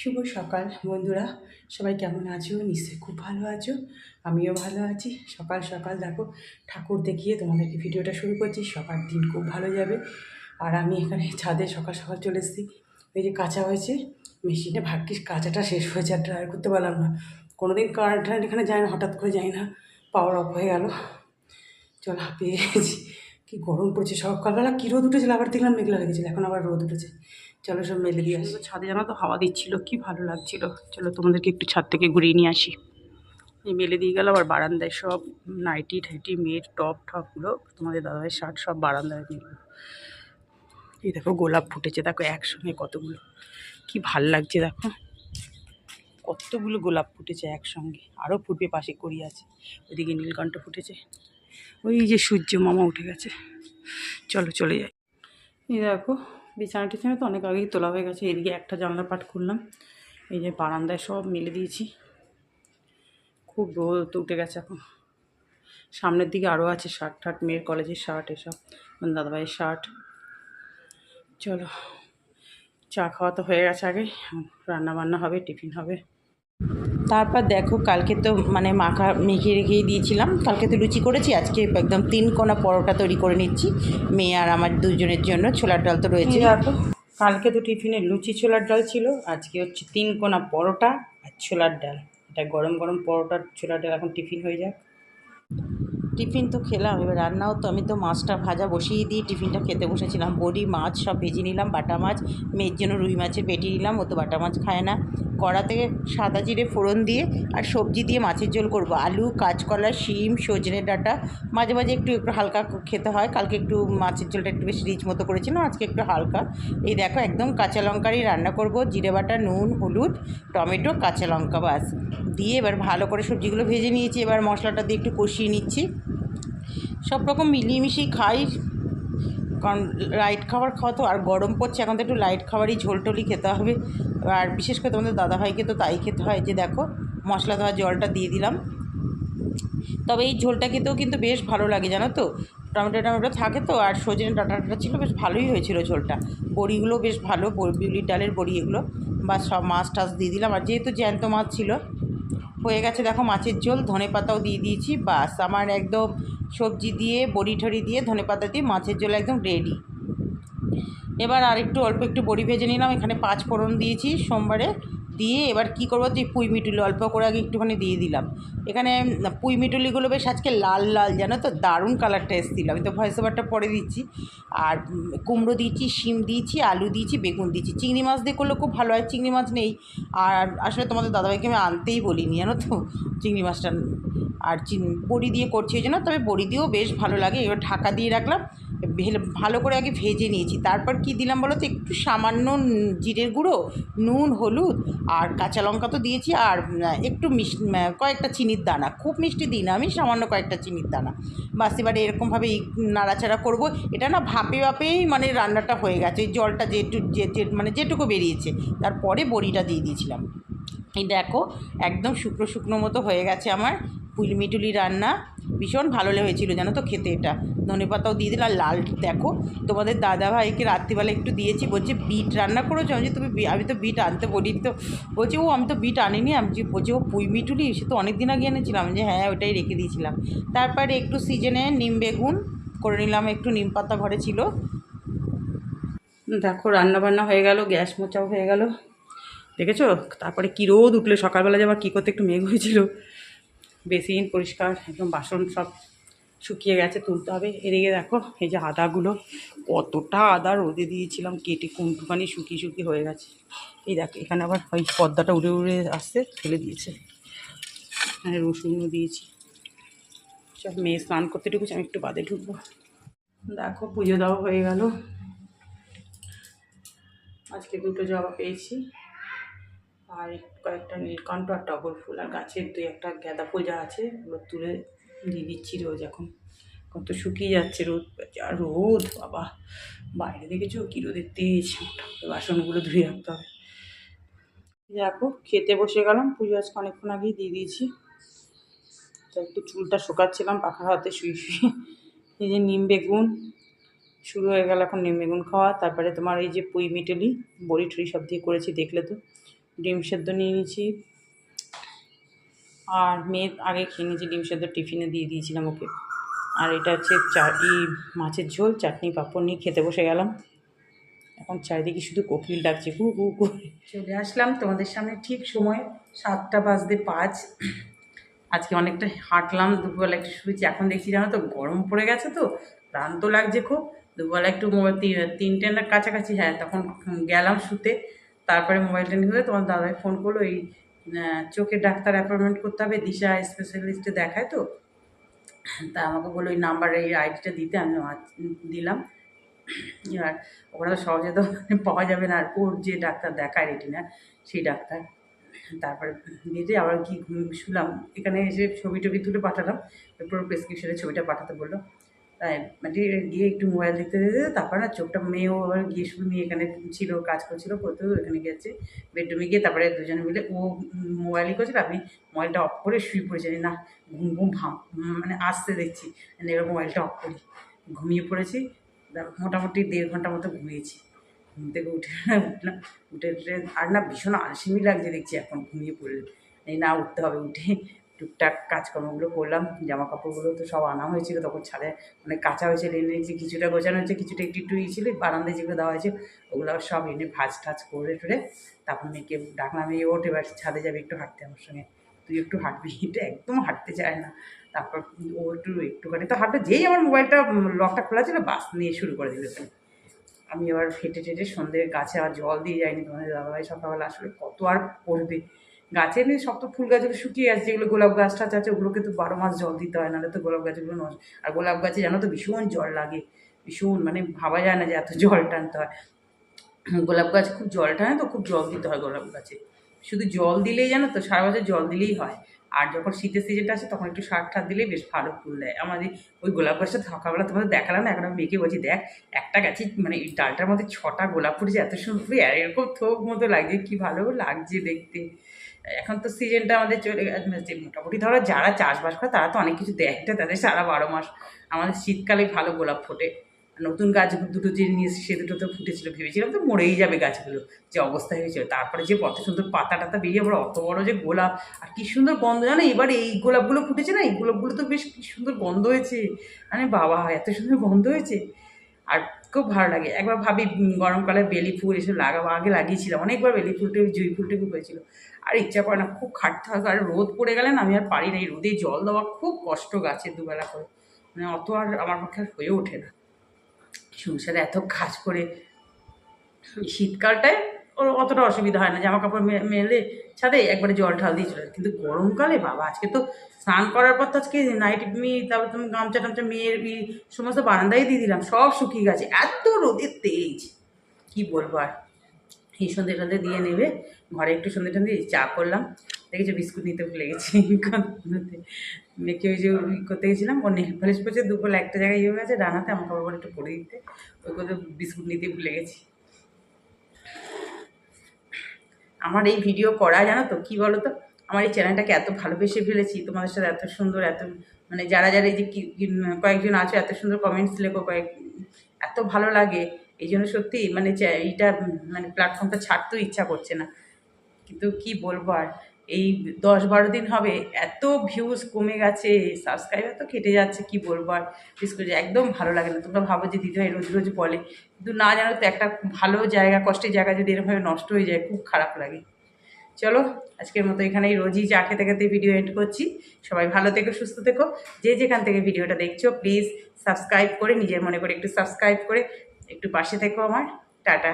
শুভ সকাল বন্ধুরা। সবাই কেমন আছো? নিশ্চয়ই খুব ভালো আছো। আমিও ভালো আছি। সকাল সকাল দেখো, ঠাকুর দেখিয়ে তোমাদেরকে ভিডিওটা শুরু করছি। সবার দিন খুব ভালো যাবে। আর আমি এখানে ছাদে সকাল সকাল চলে এসেছি। এই যে কাঁচা হয়েছে, মেশিনে ভাগ্যিস কাঁচাটা শেষ হয়েছে, আর ড্রাই করতে পারলাম না। কোনো দিন কারেন্ট টারেন্ট এখানে যায় না, হঠাৎ করে যায় না। পাওয়ার অফ হয়ে গেল। চল হাঁপিয়ে গেছি। কি গরম পড়ছে। সকালবেলা কী রোদ উঠেছিল, আবার দেখলাম মেঘলা লেগেছিল, এখন আবার রোদ উঠেছে। চলো সব মেলে দিয়ে আসি। ছাদে জানো তো হাওয়া দিচ্ছিল কি ভালো লাগছিল। চলো তোমাদেরকে একটু ছাদ থেকে ঘুরিয়ে নিয়ে আসি। এই মেলে দিয়ে গেল আবার বারান্দায় সব নাইটি ঠাইটি মেয়ের টপ টপগুলো তোমাদের দাদাভাইয়ের শার্ট সব বারান্দায় মেলে এই দেখো গোলাপ ফুটেছে দেখো একসঙ্গে কতগুলো। কি ভালো লাগছে দেখো। কতগুলো গোলাপ ফুটেছে একসঙ্গে আরও ফুটবে পাশে করি আছে ওইদিকে নীলকণ্ঠ ফুটেছে। ওই যে সূর্য মামা উঠে গেছে। চলো চলে যাই। এই দেখো বিছানা টিছানা তো অনেক আগেই তোলা হয়ে গেছে, এদিকে একটা জানলা পাট খুললাম। এই যে বারান্দায় সব মেলে দিয়েছি। খুব রোদ উঠে গেছে এখন। সামনের দিকে আরও আছে শার্ট ঠাট, মেয়ের কলেজের শার্ট এসব দাদাভাইয়ের শার্ট। চলো, চা খাওয়া তো হয়ে গেছে আগে রান্না বান্না হবে, টিফিন হবে। তারপর দেখো কালকে তো মানে মাখা মেখে রেখেই দিয়েছিলাম। কালকে তো লুচি করেছি আজকে একদম তিন কোনা পরোটা তৈরি করে নিচ্ছি মেয়ে আর আমার দুজনের জন্য ছোলার ডাল তো রয়েছে। কালকে তো টিফিনে লুচি ছোলার ডাল ছিল আজকে হচ্ছে তিন কোনা পরোটা আর ছোলার ডাল। এটা গরম গরম পরোটা ছোলার ডাল এখন টিফিন হয়ে যাক। টিফিন তো খেলাম এবার রান্নাও তো আমি তো মাছটা ভাজা বসিয়ে দিয়ে টিফিনটা খেতে বসেছিলাম। বড়ি মাছ সব ভেজে নিলাম বাটা মাছ মেয়ের জন্য রুই মাছের পেটি নিলাম ও তো বাটা মাছ খায় না। কড়াতে সাদা জিরে ফোড়ন দিয়ে আর সবজি দিয়ে মাছের ঝোল করব। আলু, কাঁচকলা, শিম, সজনে ডাঁটা, মাঝে মাঝে একটু একটু হালকা খেতে হয়। কালকে একটু মাছের ঝোলটা একটু বেশি রিচ মতো করেছিলাম আজকে একটু হালকা। এই দেখো একদম কাঁচা লঙ্কারই রান্না করব। জিরে বাটা, নুন, হলুদ, টমেটো, কাঁচা লঙ্কা বাস। দিয়ে এবার ভালো করে সবজিগুলো ভেজে নিয়েছি। এবার মশলাটা দিয়ে একটু কষিয়ে নিচ্ছি। সব রকম মিলিয়ে মিশিয়ে খাই। কারণ লাইট খাবার খাওয়া তো আর গরম পড়ছে। এখন তো একটু লাইট খাবারই ঝোল টোলই খেতে হবে। আর বিশেষ করে তোমাদের দাদাভাইকে তো তাই খেতে হয় যে দেখো, মশলা দেওয়া জলটা দিয়ে দিলাম। তবে এই ঝোলটা খেতেও কিন্তু বেশ ভালো লাগে, জানো তো? টমেটো টমেটো থাকে তো, আর সজনে ডাঁটাটা ছিল, বেশ ভালোই হয়েছিল ঝোলটা। বড়িগুলো বেশ ভালো বিউলির ডালের বড়ি এগুলো। বা সব মাছ টাছ দিয়ে দিলাম, আর যেহেতু জ্যান্ত মাছ ছিল, হয়ে গেছে দেখো মাছের ঝোল, ধনে পাতাও দিয়ে দিয়েছি, বাস। আমার একদম সবজি দিয়ে, বড়ি ঠড়ি দিয়ে ধনে পাতা দিয়ে মাছের ঝোল একদম রেডি এবার আর একটু অল্প একটু বড়ি ভেজে নিলাম, এখানে পাঁচ ফোড়ন দিয়েছি সোমবারে, দিয়ে এবার কি করব, যে পুঁই মিটুলি, অল্প করে আগে একটুখানি দিয়ে দিলাম। এখানে পুঁই মিটুলিগুলো বেশ আজকে লাল লাল, জানো তো? দারুণ কালারটা এসেছিল। আমি তো ভয়েস ওভারটা পরে দিচ্ছি। আর কুমড়ো দিয়েছি, শিম দিয়েছি, আলু দিয়েছি, বেগুন দিয়েছি। চিংড়ি মাছ দিয়ে করলে খুব ভালো হয়, চিংড়ি মাছ নেই। আর আসলে তোমাদের দাদাভাইকে আমি আনতেই বলিনি, জানো তো? চিংড়ি মাছটা। আর বড়ি দিয়ে করছি, ওই জন্য। তবে বড়ি দিয়েও বেশ ভালো লাগে। এবার ঢাকা দিয়ে রাখলাম। ভেলে করে আগে ভেজে নিয়েছি। তারপর কি দিলাম বলো তো? একটু সামান্য জিরের গুঁড়ো, নুন, হলুদ আর কাঁচা লঙ্কা তো দিয়েছি আর একটু মিষ্টি কয়েকটা চিনির দানা। খুব মিষ্টি দিই না আমি, সামান্য কয়েকটা চিনির দানা। বাস এবারে এরকমভাবে নাড়াচাড়া করব। এটা না ভাপে, ভাপেই মানে রান্নাটা হয়ে গেছে। ওই জলটা যেটু যে মানে যেটুকু বেরিয়েছে। তারপরে বড়িটা দিয়ে দিয়েছিলাম। এই দেখো, একদম শুকনো শুকনো মতো হয়ে গেছে আমার পুলমিটুলি রান্না। ভীষণ ভালো হয়েছিল, জানো তো খেতে এটা। ধনে পাতাও দিয়ে দিলাম লাল দেখো, তোমাদের দাদা ভাইকে রাত্রিবেলা একটু দিয়েছি, বলছে বিট রান্না করেছ? আমি তুমি আমি তো বিট আনতে বলি তো। বলছি, ও, আমি তো বিট আনিনি। আমি বলছি ও পুঁই মিটুলি সে তো অনেক দিন আগে এনেছিলাম। যে হ্যাঁ ওটাই রেখে দিয়েছিলাম। তারপরে একটু সিজনে নিম বেগুন করে নিলাম, একটু নিম পাতা ঘরে ছিল। দেখো, রান্না বান্না হয়ে গেল, গ্যাস মোচাও হয়ে গেল। দেখেছ? তারপরে কী রোদ উঠলে সকালবেলা যাবার কী করতে একটু মেঘ হয়েছিল। বেসিন, পরিষ্কার, একদম বাসন সব শুকিয়ে গেছে তুলতে হবে। এদিকে দেখো, এই যে আদাগুলো, কতটা আদা রোদে দিয়েছিলাম, কেটে কোনটুখানি শুকিয়ে শুকিয়ে হয়ে গেছে। এই দেখো, এখানে আবার ওই পর্দাটা উড়ে উড়ে আসতে ফেলে দিয়েছে। এখানে রসুনও দিয়েছি। সব মেয়ে স্নান করতে ঢুকেছি, আমি একটু বাদে ঢুকবো। দেখো, পুজো দেওয়া হয়ে গেল। আজকে দুটো জবা পেয়েছি। আর কয়েকটা নীলকণ্ঠ আর টগর ফুল, আর গাছের দুই একটা গাঁদা ফুল যা আছে, ওগুলো তুলে দিয়ে দিচ্ছি রোজ এখন। কত শুকিয়ে যাচ্ছে রোদ, যা রোদ, বাবা। বাইরে দেখেছ কী রোদের তেজ? বাসনগুলো ধুয়ে রাখতে হবে। দেখো, খেতে বসে গেলাম, পুজো আজকে অনেকক্ষণ আগেই দিয়ে দিয়েছি। তো একটু চুলটা শোকাচ্ছিলাম পাখা হাতে শুয়ে শুয়ে। এই যে নিম বেগুন, শুরু হয়ে গেল এখন নিম বেগুন খাওয়া। তারপরে তোমার এই যে পুঁই মিটেলি, বড়ি টড়ি সব দিয়ে করেছি, দেখলে তো। ডিম সেদ্ধ নিয়ে নিয়েছি। আর মেয়ে আগে খেয়ে নিয়েছি, ডিম সেদ্ধ টিফিনে দিয়ে দিয়েছিলাম ওকে। আর এটা হচ্ছে চা মাছের ঝোল, চাটনি পাঁপড় নিয়ে খেতে বসে গেলাম। এখন চারিদিকে শুধু কোকিল ডাকছে কু কু করে চলে আসলাম তোমাদের সামনে ঠিক সময় সাতটা বাজতে পাঁচ। আজকে অনেকটা হাঁটলাম, দুপুরবেলা একটু শুয়েছি। এখন দেখছি জানো তো গরম পড়ে গেছে তো, ক্লান্ত লাগছে খুব। দুপুরবেলা একটু তিনটে না কাছাকাছি হ্যাঁ তখন গেলাম শুতে। তারপরে মোবাইলটা নিয়ে তোমার দাদাই ফোন করল, এই চোখের ডাক্তার অ্যাপয়েন্টমেন্ট করতে হবে, দিশা স্পেশালিস্টে দেখায় তো। তা আমাকে বলল ওই নাম্বারে এই আইডিটা দিতে, আমি দিলাম। এবার ওখানে তো সহজে তো পাওয়া যাবে না, আর ওর যে ডাক্তার দেখায় রেটিনা সেই ডাক্তার। তারপরে দিতে আবার কি শুলাম, এখানে এসে ছবি টবি তুলে পাঠালাম, এরপর প্রেসক্রিপশনের ছবিটা পাঠাতে বলল। মানে গিয়ে একটু মোবাইল দেখতে দেখতে তারপর না চোখটা মেয়েও আবার গিয়ে শুধু মেয়ে এখানে ছিল, কাজ করছিল করতেও এখানে গেছে। বেডরুমে গিয়ে তারপরে দুজনে মিলে ও মোবাইলই করছিল, আমি মোবাইলটা অফ করে শুয়ে পড়েছি। না ঘুম ঘুম ভাম মানে আসতে দেখছি। মানে এবার মোবাইলটা অফ করি। ঘুমিয়ে পড়েছি মোটামুটি দেড় ঘণ্টা মতো ঘুমিয়েছি। ঘুম থেকে উঠে উঠলাম, উঠে উঠে আর না ভীষণ আলসেমি লাগছে দেখছি এখন ঘুমিয়ে পড়লে এই না উঠতে হবে, উঠে টুকটাক কাজকর্মগুলো করলাম জামা কাপড়গুলো তো সব আনা হয়েছিল, তখন ছাদে মানে কাঁচা হয়েছিল, এনে নিয়েছি কিছুটা গোছানো হয়েছে, কিছুটা একটু একটু ই ছিল, বারান্দায় যেগুলো দেওয়া হয়েছে, ওগুলো সব এনে ভাজ টাজ করে টুরে তারপর মেয়েকে ডাকলাম, এই ওঠ, এবার ছাদে যাবে একটু হাঁটতে আমার সঙ্গে, তুই একটু হাঁটবি। এটা একদম হাঁটতে চায় না। তারপর ও একটু, একটুখানি, তো হাঁটতে যেই আমার মোবাইলটা লকটা খোলা ছিল, বাস নিয়ে শুরু করে দিল আমি এবার ফেটে টেটে সন্ধ্যে গাছে আর জল দিয়ে যাইনি, তোমাদের দাদাভাই সকালবেলা আসলে কত আর পড়বে গাছে এমনি সব তো ফুল গাছগুলো শুকিয়ে আছে যেগুলো গোলাপ গাছ টাছ আছে, ওগুলোকে তো বারো মাস জল দিতে হয়, নাহলে তো গোলাপ গাছগুলো নষ্ট আর গোলাপ গাছে জানো তো ভীষণ জল লাগে। ভীষণ মানে ভাবা যায় না যে এত জল টানতে হয়। গোলাপ গাছ খুব জল টানে তো, খুব জল দিতে হয় গোলাপ গাছে। শুধু জল দিলেই জানো তো, সারা বছর জল দিলেই হয়। আর যখন শীতের সিজনটা আসে, তখন একটু সার ঠার দিলেই বেশ ভালো ফুল দেয়। আমাদের ওই গোলাপ গাছটা সকালবেলা তোমাদের দেখালাম না, এখন আমি মেয়েকে বলছি, দেখ, একটা গাছে মানে ডালটার মধ্যে ছটা গোলাপ ফুটেছে এত সুন্দর আর এরকম থোক মতো লাগছে, কি ভালো লাগছে দেখতে। এখন তো সিজনটা আমাদের চলে গেছে মানে মোটামুটি ধরো যারা চাষবাস করে, তারা তো অনেক কিছু দেখতে তাদের সারা বারো মাস আমাদের শীতকালে ভালো গোলাপ ফোটে। নতুন গাছ দুটো যে নিয়ে সে দুটো তো ফুটেছিল, ভেবেছিলাম তো মরেই যাবে গাছগুলো। যে অবস্থা হয়েছিল। তারপরে যে কত সুন্দর পাতা টাতা বেরিয়ে আবার অত বড় যে গোলাপ। আর কি সুন্দর গন্ধ, জানো? এবার এই গোলাপগুলো ফুটেছে না? এই গোলাপগুলো তো বেশ কি সুন্দর গন্ধ হয়েছে। মানে বাবা, এত সুন্দর গন্ধ হয়েছে। আর খুব ভালো লাগে। একবার ভাবি গরমকালে বেলি ফুল এসব লাগাবো। আগে লাগিয়েছিলাম। অনেকবার বেলি ফুলটা, জুই ফুলটা হয়েছিল। আর ইচ্ছা করে না, খুব খাটতে হয়। আর রোদ পড়ে গেলে না আমি আর পারি না। এই রোদে জল দেওয়া খুব কষ্ট গাছে দুবেলা করে। মানে অত আর আমার পক্ষে আর হয়ে ওঠে না। সংসারে এত কাজ করে শীতকালটায় ওর অতটা অসুবিধা হয় না। জামা কাপড় মেলে ছাদে একবারে জল ঢাল দিয়ে চলে কিন্তু গরমকালে বাবা, আজকে তো স্নান করার পর তো আজকে নাইট মি তারপর তুমি গামছা টামছা মেয়ের সমস্ত বারান্দায় দিয়ে দিলাম, সব শুকিয়ে গেছে। এত রোদের তেজ, কি বলব আর? এই সন্ধে টন্ধে দিয়ে নেবে, ঘরে একটু সন্ধে টন্ধে চা করলাম। দেখেছ, বিস্কুট নিতে ভুলে গেছি। মেয়েকে ওই যে করতে গেছিলাম, ও নেল পলিশ করছে দুপুর একটা জায়গায় ইয়ে হয়ে গেছে ডানাতে আমাকে আবার একটু পরে দিতে। ওই করে বিস্কুট নিতে ভুলে গেছি। আমার এই ভিডিও করা, জানো তো, কী বলো তো আমার এই চ্যানেলটাকে এত ভালোবেসে ফেলেছি, তোমাদের সাথে এত সুন্দর, এত মানে যারা যারা এই যে কয়েকজন আছে, এত সুন্দর কমেন্টস লেখো, কয়েক এত ভালো লাগে, এই জন্য সত্যি মানে এইটা মানে প্ল্যাটফর্মটা ছাড়তেও ইচ্ছা করছে না। কিন্তু কি বলব আর? এই দশ বারো দিন হবে, এত ভিউজ কমে গেছে সাবস্ক্রাইবার তো কেটে যাচ্ছে, কি বলব আর? বিশেষ করে একদম ভালো লাগে না, তোমরা ভাবো যে দিদিভাই রোজ রোজ বলে, কিন্তু না জানো তো একটা ভালো জায়গা, কষ্টের জায়গা যদি এরকমভাবে নষ্ট হয়ে যায়, খুব খারাপ লাগে। চলো, আজকের মতো এখানেই রোজই চা খেতে খেতে ভিডিও এন্ড করছি। সবাই ভালো থেকো, সুস্থ থেকো। যে যেখান থেকে ভিডিওটা দেখছ প্লিজ সাবস্ক্রাইব করে, নিজের মনে করে একটু সাবস্ক্রাইব করে, একটু পাশে থেকো আমার। টাটা।